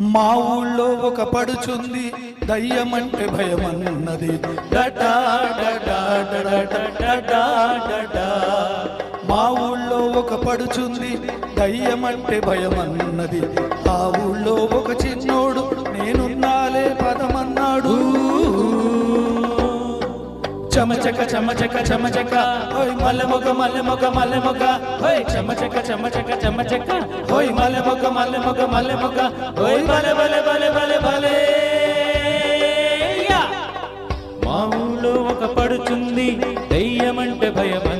మా ఊళ్ళో ఒక పడుచుంది. దయ్యమంటే భయమన్నది. భయం డటా. మా ఊళ్ళో ఒక పడుచుంది. దయ్యమంటే భయమన్నది. ఆ ఊళ్ళో చమచక చమచక చమచక. ఓయ్ మల్లమొక మల్లమొక మల్లమొక. ఓయ్ చమచక చమచక చమచక. ఓయ్ మల్లమొక మల్లమొక మల్లమొక. ఓయ్ బల బల బల బల బల. మామూలు ఒక పడుచుంది. దయ్యమంటే భయమ.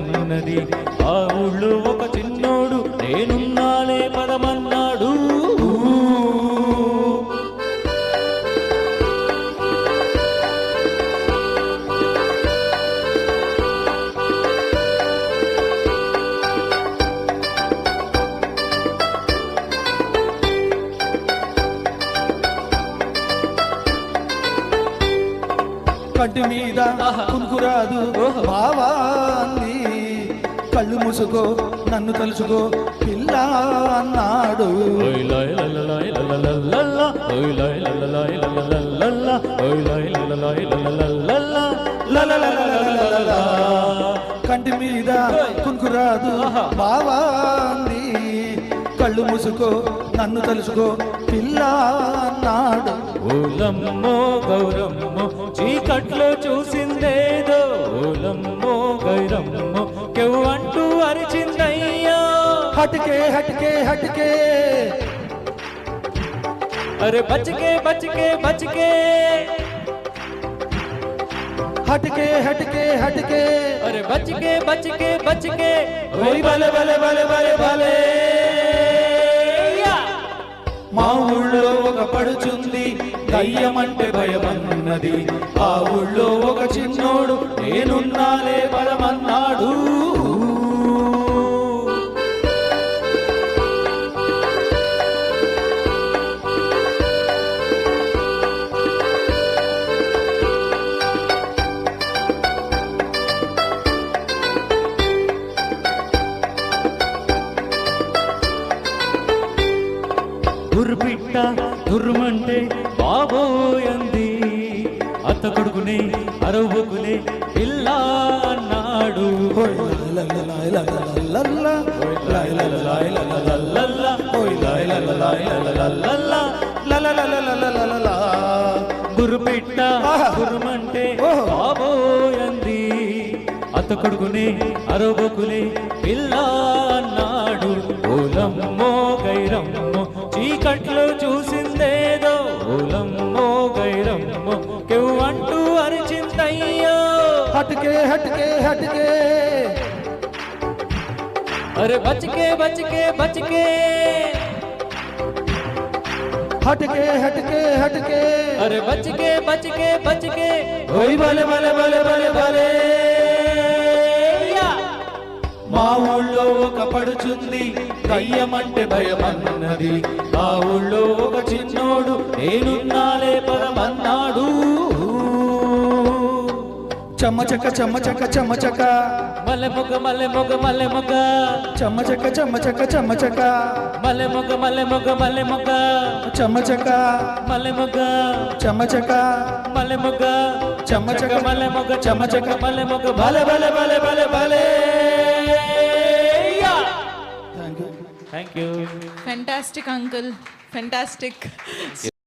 మట్టి మీద కుంకురాదు భావాన్ని కళ్ళు మూసుకో నన్ను తలుచుకో పిల్ల అన్నాడు కంటి మీద కుంకురాదు భావాన్ని కళ్ళు మూసుకో నన్ను తలుచుకో పిల్ల అన్నాడు ఓలమ్మో గౌరమ్మో చీకట్లో చూసిందేదో. ఓలమ్మో గౌరమ్మో కెవ్వంటూ అరిచిందయ్యో. హట్కే హట్కే హట్కే. अरे बच के बच के बच के हटके हटके हटके अरे बच के बच के बच के भले बाले बाले भले भले भले మా ఊళ్ళో ఒక పడుచుంది దయ్యమంటే భయమన్నది. ఆ ఊళ్ళో ఒక చిన్నోడు నేనున్నాలే బలమన్న గుర్రుపిట్ట దుర్మంటే బాబోయంది అత్త కొడుకునే అరవుకునే పిల్ల అన్నాడు గురుపెట్ట గురుమంటే బాబోయంది అత్త కొడుకునే అరవకులే ఇల్లా हटके हटके हटके। अरे बच के बचके। हटके हटके हटके। अरे बच के बच के बच के भोई भले भले भले भले भले మా ఊళ్ళో ఒక పడుచుంది కయ్యమంటే భయమన్నది. మా ఊళ్ళో ఒక చిన్నోడు నేనున్నాలే పదమన్నాడు. చమ్మచక చమ్మచక చమ్మచక మల్లెమొగ మల్లెమొగ మల్లెమొగ చమ్మచక చమ్మచక చమ్మచక మల్లెమొగ మల్లెమొగ మల్లెమొగ చమ్మచక మల్లెమొగ చమ్మచక మల్లెమొగ చమ్మచక మల్లెమొగ చమ్మచక మల్లెమొగ బలే బలే బలే బలే బలే Thank you. Fantastic, uncle. Fantastic.